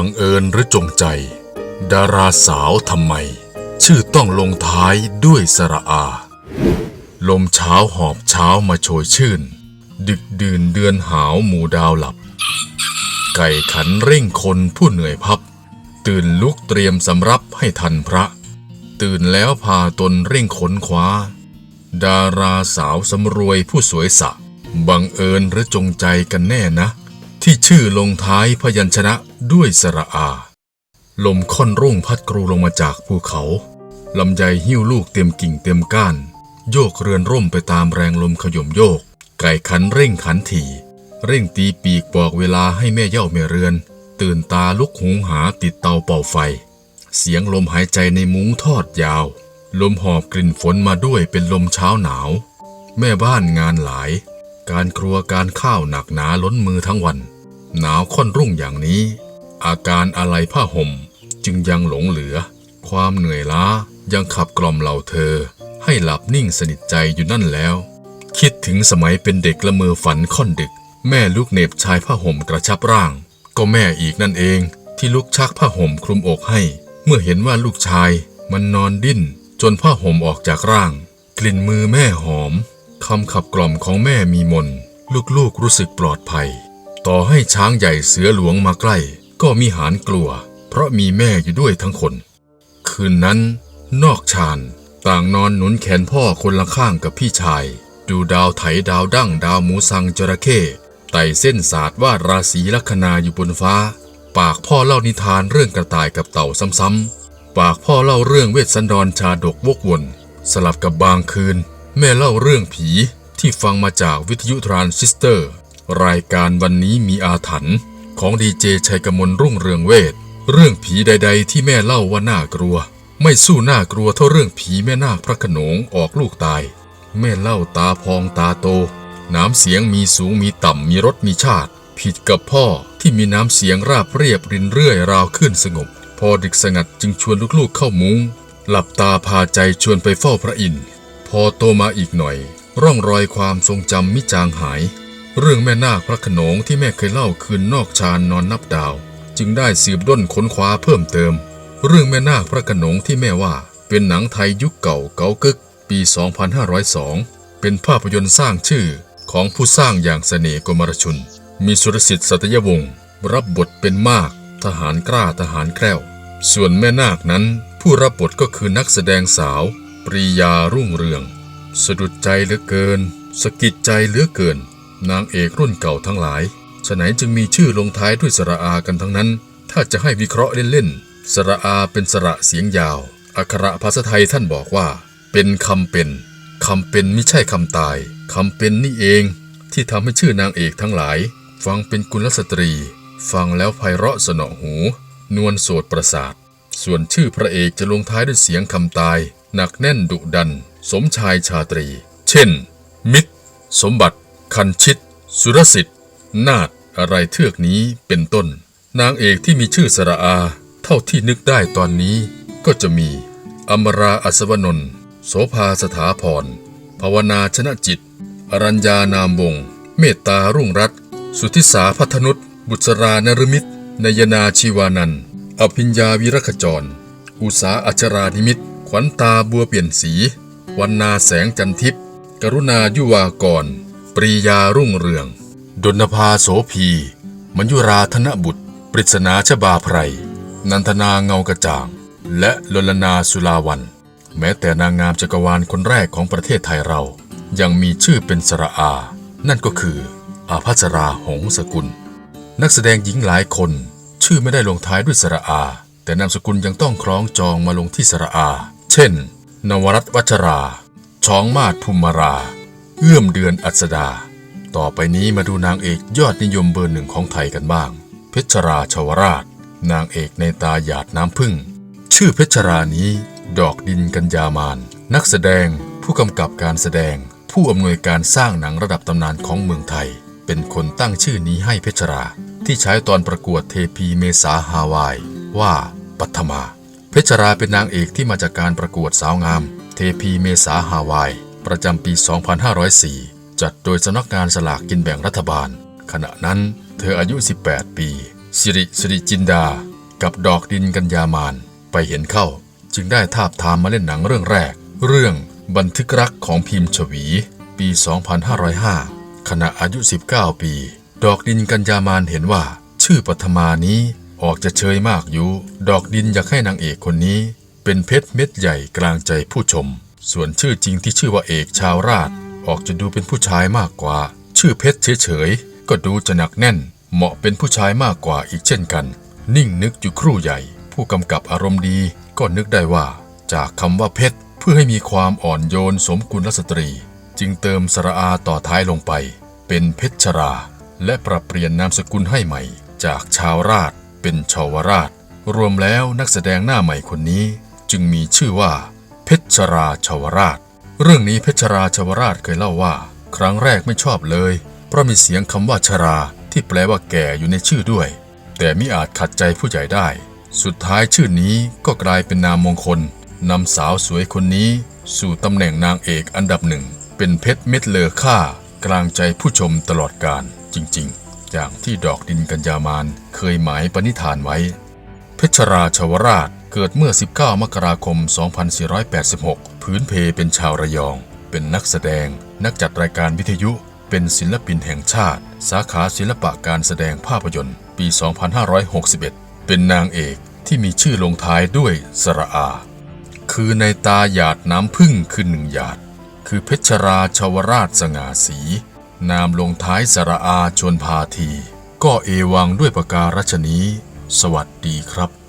บังเอิญหรือจงใจ ดาราสาวทำไม ชื่อต้องลงท้ายด้วยสระอา ลมเช้าหอบเช้ามาโชยชื่น ดึกดื่นเดือนหาวหมู่ดาวหลับ ไก่ขันเร่งคนผู้เหนื่อยพับ ตื่นลุกเตรียมสำรับให้ทันพระ ตื่นแล้วพาตนเร่งขนคว้า ดาราสาวสำรวยผู้สวยสะ บังเอิญหรือจงใจกันแน่นะ ที่ชื่อลงท้ายพยัญชนะด้วยสระอา ลมค่อนรุ่งพัดกรูลงมาจากภูเขาลำไยหิ้วลูกเต็มกิ่งเต็มก้าน โยกเรือนร่มไปตามแรงลมขย่มโยก ไก่ขันเร่งขันถี่ เร่งตีปีกบอกเวลาให้แม่เย่าแม่เรือน ตื่นตาลุกหุงหาติดเตาเป่าไฟ เสียงลมหายใจในมุ้งทอดยาว ลมหอบกลิ่นฝนมาด้วยเป็นลมเช้าหนาว แม่บ้านงานหลาย การครัวการข้าวหนักหนาล้นมือทั้งวัน หนาวค่อนรุ่งอย่างนี้ อาการอะไรผ้าห่มจึงยังหลงเหลือ ความเหนื่อยล้ายังขับกล่อมเหล่าเธอ ให้หลับนิ่งสนิทใจอยู่นั่นแล้ว คิดถึงสมัยเป็นเด็กละเมอฝันค่อนดึก แม่ลูกเหน็บชายผ้าห่มกระชับร่าง ก็แม่อีกนั่นเองที่ลูกชักผ้าห่มคลุมอกให้ เมื่อเห็นว่าลูกชายมันนอนดิ้นจนผ้าห่มออกจากร่าง กลิ่นมือแม่หอม คำขับกล่อมของแม่มีมน ลูกๆรู้สึกปลอดภัย ต่อให้ช้างใหญ่เสือหลวงมาใกล้ ก็มีหานกลัว เพราะมีแม่อยู่ด้วยทั้งคน คืนนั้น นอกชานต่างนอนหนุนแขนพ่อคนละข้างกับพี่ชาย ดูดาวไถดาวดั้งดาวหมูสังจระเข้ไต่เส้นศาสตร์วาดราศีลัคนาอยู่บนฟ้า ปากพ่อเล่านิทานเรื่องกระต่ายกับเต่าซ้ำๆปากพ่อเล่าเรื่องเวทสันดรชาดกวกวน สลับกับบางคืน แม่เล่าเรื่องผีที่ฟังมาจากวิทยุทรานซิสเตอร์ รายการวันนี้มีอาถรรพ์ของดีเจชัยกมลรุ่งเรืองเวท เรื่องผีใด ๆ ที่แม่เล่าว่าน่ากลัว ไม่สู้น่ากลัวเท่าเรื่องผีแม่นาคพระขนงออกลูกตาย แม่เล่าตาพองตาโต น้ำเสียงมีสูงมีต่ำมีรสมีชาติ ผิดกับพ่อที่มีน้ำเสียงราบเรียบรินเรื่อยราวขึ้นสงบ พอดึกสงัดจึงชวนลูกๆเข้ามุง้งหลับตาพาใจชวนไปเฝ้าพระอินทร์ พอโตมาอีกหน่อย ร่องรอยความทรงจำมิจางหาย เรื่องแม่นาคพระขนงที่แม่เคยเล่าคืนนอกชานนอนนับดาว จึงได้สืบด้นค้นคว้าเพิ่มเติม เรื่องแม่นาคพระขนงที่แม่ว่า เป็นหนังไทยยุคเก่าเก่ากึก ปี 2502 เป็นภาพยนตร์สร้างชื่อของผู้สร้างอย่างเสน่ห์กมรชุน มีสุรสิทธิ์สัตยวงศ์รับบทเป็นมาก ทหารกล้าทหารแกล้ว ส่วนแม่นาคนั้นผู้รับบทก็คือนักแสดงสาว ปรียารุ่งเรือง สะดุดใจเหลือเกิน สะกิดใจเหลือเกิน นางเอกรุ่นเก่าทั้งหลายฉะไหนจึงมีชื่อลงท้ายด้วยสระอากันทั้งนั้น ถ้าจะให้วิเคราะห์เล่นๆ สระอาเป็นสระเสียงยาว อักขระภาษาไทยท่านบอกว่า เป็นคำเป็นคำเป็นไม่ใช่คำตายคำเป็นนี่เอง ที่ทำให้ชื่อนางเอกทั้งหลาย ฟังเป็นกุลสตรี ฟังแล้วไพเราะสนอหู นวลโสดประสาท ส่วนชื่อพระเอกจะลงท้ายด้วยเสียงคำตาย หนักแน่นดุดัน สมชายชาตรี เช่น มิตร สมบัติ คันชิต สุรสิทธิ์ นาฏอะไรเทือกนี้เป็นต้น นางเอกที่มีชื่อสระอา เท่าที่นึกได้ตอนนี้ ก็จะมี อมราอัศวนนท์โสภาสถาพร ภาวนาชนะจิต อรัญญานามวง เมตตารุ่งรัตสุทธิสาพัฒนุษบุษรานรมิตรนยนาชีวานันท์ อภิญญาวิรขจร อุสาอัชรานิมิต ขวัญตาบัวเปลี่ยนสี วันนาแสงจันทิพย์กรุณายุวากร ปรียารุ่งเรือง ดนภาโสพีมัญยุราธนบุตร ปริศนาชบาไพร นันทนาเงากระจ่าง และลลนาสุลาวัน แม้แต่นางงามจักรวาลคนแรกของประเทศไทยเรา ยังมีชื่อเป็นสระอา นั่นก็คือ อาภัสราหงสกุล นักแสดงหญิงหลายคน ชื่อไม่ได้ลงท้ายด้วยสระอา แต่นามสกุลยังต้องคล้องจองมาลงที่สระอา เช่น นวรัตวัชราช้องมาศภูมิมารา เอื้อมเดือนอัสดา ต่อไปนี้มาดูนางเอกยอดนิยมเบอร์หนึ่งของไทยกันบ้าง เพชรราชวราช นางเอกในตาหยาดน้ำพึ่ง ชื่อเพชรรานี้ ดอกดินกัญญามาน นักแสดง ผู้กำกับการแสดง ผู้อำนวยการสร้างหนังระดับตำนานของเมืองไทย เป็นคนตั้งชื่อนี้ให้เพชรรา ที่ใช้ตอนประกวดเทพีเมษาฮาวาย ว่าปัทมา เพชรราเป็นนางเอกที่มาจากการประกวดสาวงาม เทพีเมษาฮาวาย ประจำปี 2504 จัดโดยสำนักงานสลากกินแบ่งรัฐบาล ขณะนั้นเธออายุ 18 ปี สิริสิริจินดา กับดอกดินกัญญามาน ไปเห็นเข้า จึงได้ทาบทามมาเล่นหนังเรื่องแรก เรื่องบันทึกรักของพิมพ์ฉวี ปี 2505 ขณะอายุ 19 ปี ดอกดินกัญญามานเห็นว่า ชื่อปฐมานี้ออกจะเชยมากอยู่ ดอกดินอยากให้นางเอกคนนี้ เป็นเพชรเม็ดใหญ่กลางใจผู้ชม ส่วนชื่อจริงที่ชื่อว่าเอกชาวราช ออกจะดูเป็นผู้ชายมากกว่า ชื่อเพชรเฉยๆก็ดูจะหนักแน่น เหมาะเป็นผู้ชายมากกว่าอีกเช่นกัน นิ่งนึกอยู่ครู่ใหญ่ ผู้กำกับอารมณ์ดีก็นึกได้ว่า จากคำว่าเพชรเพื่อให้มีความอ่อนโยนสมกุลสตรี จึงเติมสระอาต่อท้ายลงไป เป็นเพชรชรา และปรับเปลี่ยนนามสกุลให้ใหม่ จากชาวราชเป็นชาวราช รวมแล้วนักแสดงหน้าใหม่คนนี้ จึงมีชื่อว่า เพชรชราชาวราช เรื่องนี้เพชรราชาวราชเคยเล่าว่า ครั้งแรกไม่ชอบเลย เพราะมีเสียงคำว่าชรา ที่แปลว่าแก่อยู่ในชื่อด้วย แต่มิอาจขัดใจผู้ใหญ่ได้ สุดท้ายชื่อนี้ก็กลายเป็นนามมงคลนำสาวสวยคนนี้ สู่ตำแหน่งนางเอกอันดับหนึ่งเป็นเพชรเม็ดเลอค่ากลางใจผู้ชมตลอดกาล จริงๆ อย่างที่ดอกดินกัญญามานเคยหมายปณิธานไว้ เพชรราชวราชเกิดเมื่อ 19 มกราคม 2486 พื้นเพเป็นชาวระยอง เป็นนักแสดง นักจัดรายการวิทยุ เป็นศิลปินแห่งชาติ สาขาศิลปะการแสดงภาพยนตร์ ปี 2561 เป็นนางเอกที่มีชื่อลงท้ายด้วยสระอา คือในตาหยาดน้ำพึ่งคือหนึ่งหยาด คือเพชรราชวราชสง่าสี นามลงท้ายสระอาชนพาที ก็เอวังด้วยประการฉนี้ สวัสดีครับ